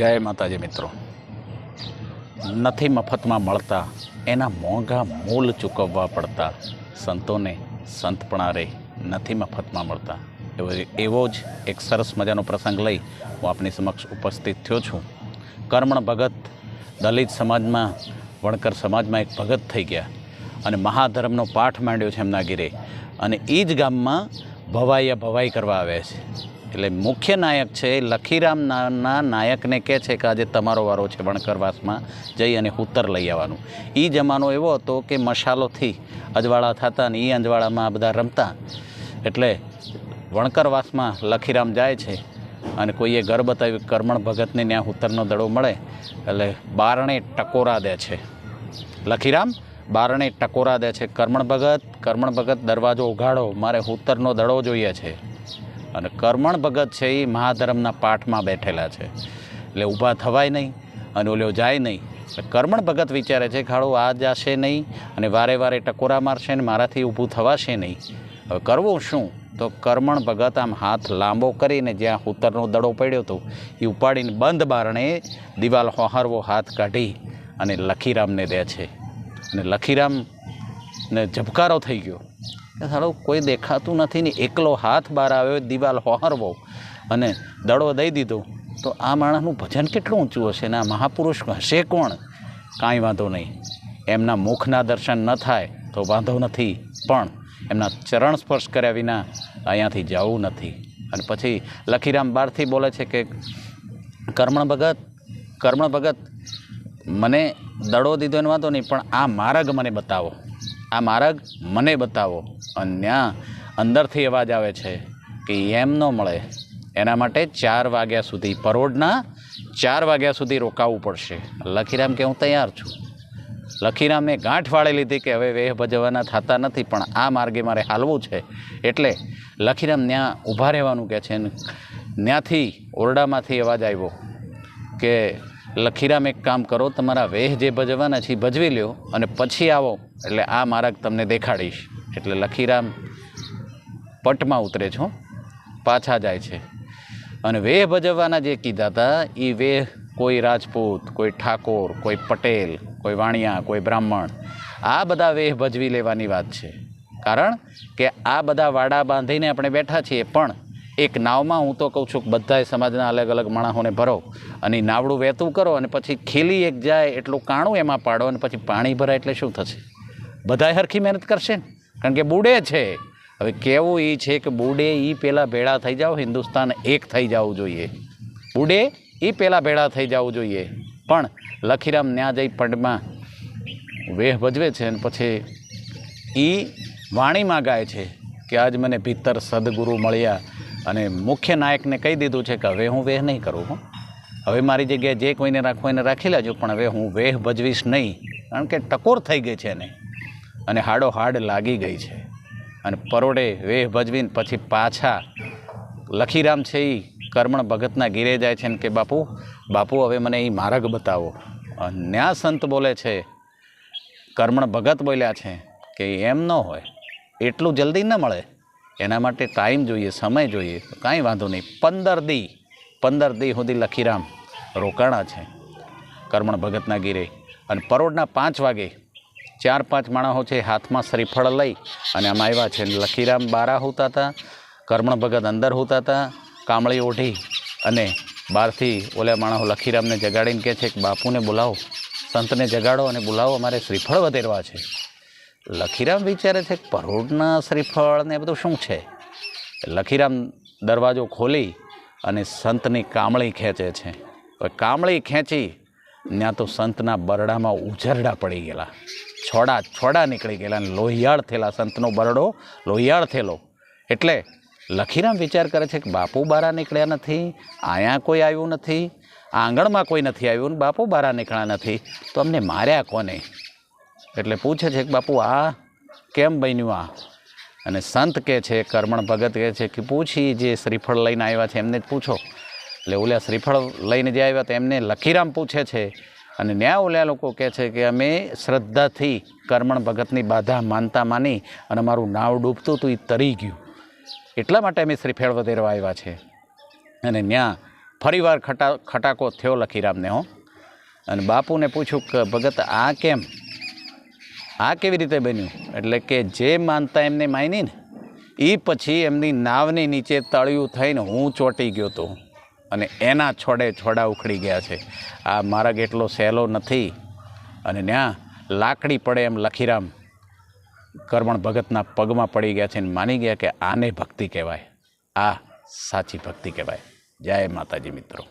જય માતાજી મિત્રો. નથી મફતમાં મળતા, એના મોંઘા મૂલ ચૂકવવા પડતા સંતોને સંતપણા રે નથી મફતમાં મળતા. એવો એવો જ એક સરસ મજાનો પ્રસંગ લઈ હું આપની સમક્ષ ઉપસ્થિત થયો છું. કર્મણ ભગત દલિત સમાજમાં, વણકર સમાજમાં એક ભગત થઈ ગયા અને મહાધર્મનો પાઠ માંડ્યો છે એમના ગીરે અને એ જ ગામમાં ભવાઈયા ભવાઈ કરવા આવે છે. એટલે મુખ્ય નાયક છે, લખીરામ નામના નાયકને કહે છે કે આજે તમારો વારો છે વણકરવાસમાં, જઈ અને હુતર લઈ આવવાનું. એ જમાનો એવો હતો કે મશાલોથી અજવાળા થતા ને એ અંજવાળામાં બધા રમતા. એટલે વણકરવાસમાં લખીરામ જાય છે અને કોઈએ ઘર બતાવ્યું કર્મણ ભગતને ત્યાં હુતરનો દડો મળે, એટલે બારણે ટકોરા દે છે. લખીરામ, બારણે ટકોરા દે છે. કર્મણ ભગત કર્મણ ભગત દરવાજો ઉઘાડો, મારે હુતરનો દડો જોઈએ છે. અને કર્મણ ભગત છે એ મહાધર્મના પાઠમાં બેઠેલા છે. એટલે ઊભા થવાય નહીં અને ઓલ્યો જાય નહીં. એટલે કર્મણ ભગત વિચારે છે હાળું આ જશે નહીં અને વારે વારે ટકોરા મારશે ને મારાથી ઊભું થવાશે નહીં. હવે કરવું શું? તો કર્મણ ભગત આમ હાથ લાંબો કરીને જ્યાં ઉત્તરનો દડો પડ્યો હતો એ ઉપાડીને બંધ બારણે દિવાલ હોહારવો હાથ કાઢી અને લખીરામને દે છે. અને લખીરામને ઝબકારો થઈ ગયો. કે સાળો કોઈ દેખાતું નથી ને એકલો હાથ બહાર આવ્યો, દિવાલ હોહરવો અને દડો દઈ દીધો, તો આ માણસનું ભજન કેટલું ઊંચું હશે ને? આ મહાપુરુષ હશે કોણ? કાંઈ વાંધો નહીં. એમના મુખના દર્શન ન થાય તો વાંધો નથી, પણ એમના ચરણ સ્પર્શ કર્યા વિના અહીંયાથી જવું નથી. અને પછી લખીરામ બારથી બોલે છે કે, કર્મણ ભગત કર્મણ ભગત, મને દડો દીધો એનો વાંધો નહીં, પણ આ માર્ગ મને બતાવો. આ માર્ગ મને બતાવો. અને ત્યાં અંદરથી અવાજ આવે છે કે એમ ન મળે. એના માટે ચાર વાગ્યા સુધી પરોઢના ચાર વાગ્યા સુધી રોકાવું પડશે. લખીરામ કે હું તૈયાર છું. લખીરામે ગાંઠ વાળી લીધી કે હવે વેહ ભજવવાના થતા નથી, પણ આ માર્ગે મારે હાલવું છે. એટલે લખીરામ ત્યાં ઊભા રહેવાનું કહે છે. ત્યાંથી ઓરડામાંથી અવાજ આવ્યો કે લખીરામ એક કામ કરો, તમારા વેહ જે ભજવવાના છે એ ભજવી લ્યો અને પછી આવો, એટલે આ માર્ગ તમને દેખાડીશ. એટલે લખીરામ પટમાં ઉતરે છો પાછા જાય છે. અને વેહ ભજવવાના જે કીધા હતા એ વેહ કોઈ રાજપૂત, કોઈ ઠાકોર, કોઈ પટેલ, કોઈ વાણિયા, કોઈ બ્રાહ્મણ, આ બધા વેહ ભજવી લેવાની વાત છે. કારણ કે આ બધા વાડા બાંધીને આપણે બેઠા છીએ, પણ એક નાવમાં હું તો કહું છું કે બધાય સમાજના અલગ અલગ માણસોને ભરો અને નાવડું વહેતું કરો અને પછી ખીલી એક જાય એટલું કાણું એમાં પાડો અને પછી પાણી ભરાય એટલે શું થશે? બધાય હરખી મહેનત કરશે ને? કારણ કે બુડે છે. હવે કેવું એ છે કે બુડે એ પહેલાં ભેળા થઈ જાઓ, હિન્દુસ્તાન એક થઈ જવું જોઈએ. બુડે એ પહેલાં ભેળા થઈ જવું જોઈએ. પણ લખીરામ ન્યા જઈ પંડમાં વેહ ભજવે છે અને પછી એ વાણીમાં ગાય છે કે આજ મને ભીતર સદગુરુ મળ્યા અને મુખ્ય નાયકને કહી દીધું છે કે હવે હું વેહ નહીં કરું, હું. હવે મારી જગ્યાએ જે કોઈને રાખવું એને રાખી લેજો, પણ હવે હું વેહ ભજવીશ નહીં. કારણ કે ટકોર થઈ ગઈ છે એને. અને હાડો હાડ લાગી ગઈ છે. અને પરોડે વેહ ભજવીને પછી પાછા લખીરામ છે એ કર્મણ ભગતના ગીરે જાય છે કે, બાપુ બાપુ, હવે મને એ માર્ગ બતાવો. ન્યા સંત બોલે છે, કર્મણ ભગત બોલ્યા છે કે, એમ ન હોય, એટલું જલ્દી ન મળે. એના માટે ટાઈમ જોઈએ, સમય જોઈએ. કાંઈ વાંધો નહીં. પંદર દી પંદર દી સુધી લખીરામ રોકાણા છે. કર્મણ ભગતના ગીરે. અને પરોડના પાંચ વાગે ચાર પાંચ માણસો છે હાથમાં શ્રીફળ લઈ અને આમ આવ્યા છે. લખીરામ બારા હોતા હતા, કર્મણ ભગત અંદર હોતા હતા, કામળી ઓઢી અને બહારથી ઓલા માણસો લખીરામને જગાડીને કહે છે કે, બાપુને બોલાવો, સંતને જગાડો અને બોલાવો, અમારે શ્રીફળ વધેરવા છે. લખીરામ વિચારે છે પરોઢના શ્રીફળ ને એ બધું શું છે? લખીરામ દરવાજો ખોલી અને સંતની કામળી ખેંચે છે. કામળી ખેંચી ત્યાં તો સંતના બરડામાં ઉજરડા પડી ગયેલા. છોડા છોડા નીકળી ગયેલા અને લોહિયાળ થયેલા સંતનો બરડો લોહિયાળ થયેલો. એટલે લખીરામ વિચાર કરે છે કે બાપુ બારા નીકળ્યા નથી અહીંયા કોઈ આવ્યું નથી, આંગણમાં કોઈ નથી આવ્યું બાપુ બારા નીકળ્યા નથી. તો અમને માર્યા કોને? એટલે પૂછે છે કે બાપુ, આ કેમ બન્યું આ? અને સંત કહે છે, કર્મણ ભગત કહે છે કે, પૂછી જે શ્રીફળ લઈને આવ્યા છે એમને જ પૂછો. એટલે ઓલા શ્રીફળ લઈને જે આવ્યા તો એમને લખીરામ પૂછે છે અને ન્યા ઓલા લોકો કહે છે કે, અમે શ્રદ્ધાથી કર્મણ ભગતની બાધા માનતા માની અને અમારું નાવ ડૂબતું હતું એ તરી ગયું. એટલા માટે અમે શ્રીફળ વધેરવા આવ્યા છે. અને ત્યાં ફરીવાર ખટા ખટાકો થયો લખીરામને, હો. અને બાપુને પૂછ્યું કે, ભગત, આ કેમ આ કેવી રીતે બન્યું? એટલે કે જે માનતા એમને માની ને એ પછી એમની નાવની નીચે તળિયું થઈને હું ચોંટી ગયો હતો અને એના છોડે છોડા ઉખડી ગયા છે. આ માર્ગ એટલો સહેલો નથી અને ત્યાં લાકડી પડે એમ લખીરામ કરમણ ભગતના પગમાં પડી ગયા છે અને માની ગયા કે આને ભક્તિ કહેવાય. આ સાચી ભક્તિ કહેવાય. જય માતાજી મિત્રો.